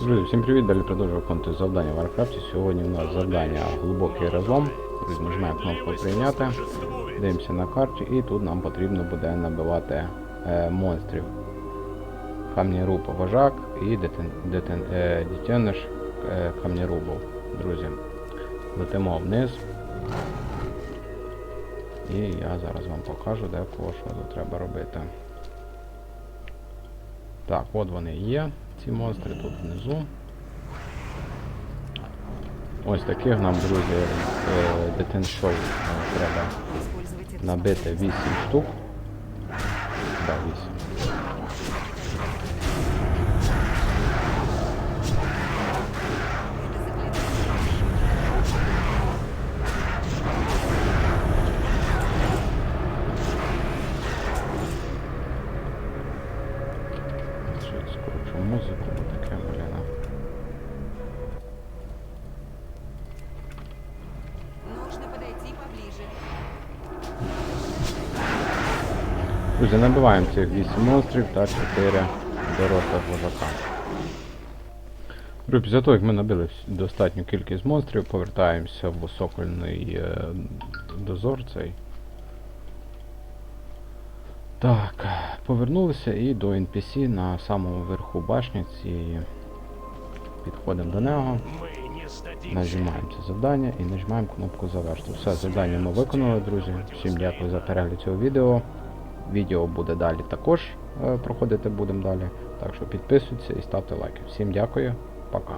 Друзі, всім привіт! Далі продовжую виконувати завдання в Warcraft. Сьогодні у нас завдання глибокий разом. Нажимаємо кнопку прийняти. Дивимося на карті і тут нам потрібно буде набивати е, монстрів. Камніруб вожак і е, дітяниш е, камнірубов. Друзі, летимо вниз. І я зараз вам покажу, де кого що треба робити. Так, от вони є, ці монстри тут внизу. Ось таких нам, друзі, е, детеншоу е, треба набити 8 штук. Да, 8. Музику, бо таке, блін. Нужно подойти поближе. Друзі, набиваємо цих 8 монстрів та 4 дорослих вожака. Друзі, після того, як ми набили достатню кількість монстрів, повертаємося в сокольний е, дозор цей. Так, повернулися і до NPC на самому верху башні цієї. Підходимо до нього, нажимаємо це завдання і нажимаємо кнопку завершити. Все, завдання ми виконали, друзі. Всім дякую за перегляд цього відео. Відео буде далі також е, проходити будемо далі. Так що підписуйтесь і ставте лайки. Всім дякую, пока.